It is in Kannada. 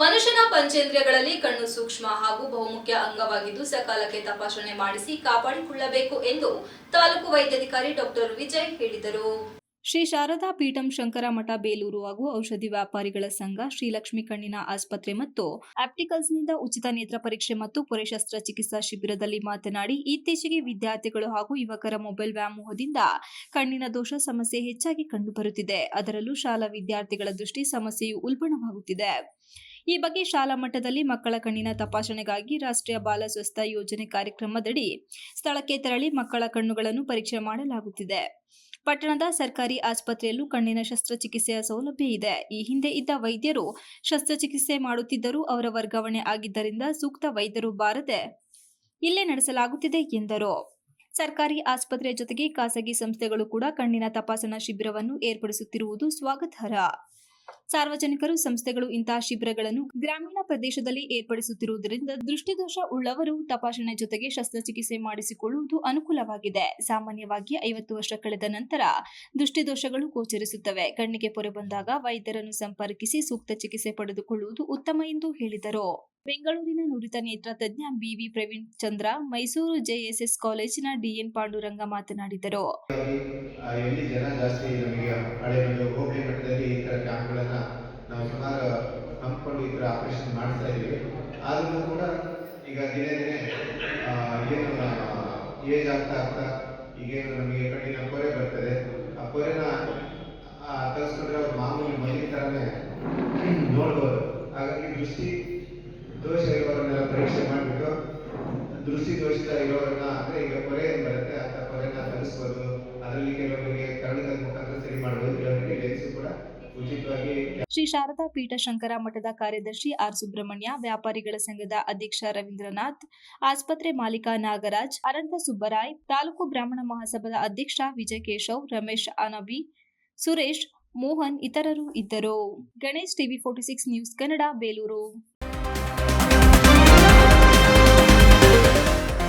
ಮನುಷ್ಯನ ಪಂಚೇಂದ್ರಿಯಗಳಲ್ಲಿ ಕಣ್ಣು ಸೂಕ್ಷ್ಮ ಹಾಗೂ ಬಹುಮುಖ್ಯ ಅಂಗವಾಗಿದ್ದು ಸಕಾಲಕ್ಕೆ ತಪಾಸಣೆ ಮಾಡಿಸಿ ಕಾಪಾಡಿಕೊಳ್ಳಬೇಕು ಎಂದು ತಾಲೂಕು ವೈದ್ಯಾಧಿಕಾರಿ ಡಾಕ್ಟರ್ ವಿಜಯ್ ಹೇಳಿದರು. ಶ್ರೀ ಶಾರದಾ ಪೀಠಂ ಶಂಕರ ಮಠ ಬೇಲೂರು ಹಾಗೂ ಔಷಧಿ ವ್ಯಾಪಾರಿಗಳ ಸಂಘ ಶ್ರೀಲಕ್ಷ್ಮಿ ಕಣ್ಣಿನ ಆಸ್ಪತ್ರೆ ಮತ್ತು ಆಪ್ಟಿಕಲ್ಸ್ನಿಂದ ಉಚಿತ ನೇತ್ರ ಪರೀಕ್ಷೆ ಮತ್ತು ಪೊರೆ ಶಸ್ತ್ರಚಿಕಿತ್ಸಾ ಶಿಬಿರದಲ್ಲಿ ಮಾತನಾಡಿ, ಇತ್ತೀಚೆಗೆ ವಿದ್ಯಾರ್ಥಿಗಳು ಹಾಗೂ ಯುವಕರ ಮೊಬೈಲ್ ವ್ಯಾಮೋಹದಿಂದ ಕಣ್ಣಿನ ದೋಷ ಸಮಸ್ಯೆ ಹೆಚ್ಚಾಗಿ ಕಂಡುಬರುತ್ತಿದೆ. ಅದರಲ್ಲೂ ಶಾಲಾ ವಿದ್ಯಾರ್ಥಿಗಳ ದೃಷ್ಟಿ ಸಮಸ್ಯೆಯು ಉಲ್ಬಣವಾಗುತ್ತಿದೆ. ಈ ಬಗ್ಗೆ ಶಾಲಾ ಮಟ್ಟದಲ್ಲಿ ಮಕ್ಕಳ ಕಣ್ಣಿನ ತಪಾಸಣೆಗಾಗಿ ರಾಷ್ಟ್ರೀಯ ಬಾಲ ಸ್ವಸ್ಥ ಯೋಜನೆ ಕಾರ್ಯಕ್ರಮದಡಿ ಸ್ಥಳಕ್ಕೆ ತೆರಳಿ ಮಕ್ಕಳ ಕಣ್ಣುಗಳನ್ನು ಪರೀಕ್ಷೆ ಮಾಡಲಾಗುತ್ತಿದೆ. ಪಟ್ಟಣದ ಸರ್ಕಾರಿ ಆಸ್ಪತ್ರೆಯಲ್ಲೂ ಕಣ್ಣಿನ ಶಸ್ತ್ರಚಿಕಿತ್ಸೆಯ ಸೌಲಭ್ಯ ಇದೆ. ಈ ಹಿಂದೆ ಇದ್ದ ವೈದ್ಯರು ಶಸ್ತ್ರಚಿಕಿತ್ಸೆ ಮಾಡುತ್ತಿದ್ದರೂ ಅವರ ವರ್ಗಾವಣೆ ಆಗಿದ್ದರಿಂದ ಸೂಕ್ತ ವೈದ್ಯರು ಬಾರದೆ ಇಲ್ಲೇ ನಡೆಸಲಾಗುತ್ತಿದೆ ಎಂದರು. ಸರ್ಕಾರಿ ಆಸ್ಪತ್ರೆಯ ಜೊತೆಗೆ ಖಾಸಗಿ ಸಂಸ್ಥೆಗಳು ಕೂಡ ಕಣ್ಣಿನ ತಪಾಸಣಾ ಶಿಬಿರವನ್ನು ಏರ್ಪಡಿಸುತ್ತಿರುವುದು ಸ್ವಾಗತಾರ್ಹ. ಸಾರ್ವಜನಿಕರು, ಸಂಸ್ಥೆಗಳು ಇಂತಹ ಶಿಬಿರಗಳನ್ನು ಗ್ರಾಮೀಣ ಪ್ರದೇಶದಲ್ಲಿ ಏರ್ಪಡಿಸುತ್ತಿರುವುದರಿಂದ ದೃಷ್ಟಿದೋಷ ಉಳ್ಳವರು ತಪಾಸಣೆ ಜೊತೆಗೆ ಶಸ್ತ್ರಚಿಕಿತ್ಸೆ ಮಾಡಿಸಿಕೊಳ್ಳುವುದು ಅನುಕೂಲವಾಗಿದೆ. ಸಾಮಾನ್ಯವಾಗಿ ಐವತ್ತು ವರ್ಷ ಕಳೆದ ನಂತರ ದೃಷ್ಟಿದೋಷಗಳು ಗೋಚರಿಸುತ್ತವೆ. ಕಣ್ಣಿಗೆ ಪೊರೆ ಬಂದಾಗ ವೈದ್ಯರನ್ನು ಸಂಪರ್ಕಿಸಿ ಸೂಕ್ತ ಚಿಕಿತ್ಸೆ ಪಡೆದುಕೊಳ್ಳುವುದು ಉತ್ತಮ ಎಂದು ಹೇಳಿದರು. ಬೆಂಗಳೂರಿನ ನುರಿತ ನೇತ್ರ ತಜ್ಞ B V Praveen Chandra Mysuru JSS ಕಾಲೇಜಿನ ಡಿಎನ್ ಪಾಂಡುರಂಗ ಮಾತನಾಡಿದರು. ಆಪರೇಷನ್ ಮಾಡ್ತಾ ಇದ್ದೀವಿ. ಆದರೂ ಕೂಡ ಈಗ ಈಗೇನು ನಮಗೆ ಕಣ್ಣಿನ ಕೊರೆ ಬರ್ತದೆ. ಆ ಪೊರೆನ ದೃಷ್ಟಿ ದೋಷದ ಇರೋದನ್ನ ಅಂದ್ರೆ ಈಗ ಪೊರೆ ಏನ್ ಬರುತ್ತೆ? ಅಂತ ಪೊರೆನ ತೆಗೆಸ್ಬೋದು ಅದರಲ್ಲಿ ಕೆಲವರಿಗೆ ಕರಳದ ಮುಖಾಂತರ ಸರಿ ಮಾಡಬಹುದು ಕೆಲವರಿಗೆ ಲೆನ್ಸ್ ಕೂಡ ಉಚಿತವಾಗಿ ಶ್ರೀ ಶಾರದಾ ಪೀಠ ಶಂಕರ ಮಠದ ಕಾರ್ಯದರ್ಶಿ ಆರ್ ಸುಬ್ರಹ್ಮಣ್ಯ, ವ್ಯಾಪಾರಿಗಳ ಸಂಘದ ಅಧ್ಯಕ್ಷ ರವೀಂದ್ರನಾಥ್, ಆಸ್ಪತ್ರೆ ಮಾಲೀಕ ನಾಗರಾಜ್, ಅನಂತ ಸುಬ್ಬರಾಯ್, ತಾಲೂಕು ಬ್ರಾಹ್ಮಣ ಮಹಾಸಭಾದ ಅಧ್ಯಕ್ಷ ವಿಜಯ ಕೇಶವ್ ರಮೇಶ್ ಅನಬಿ ಸುರೇಶ್, ಮೋಹನ್ ಇತರರು ಇದ್ದರು. Ganesh TV forty six news Kannada, Belur.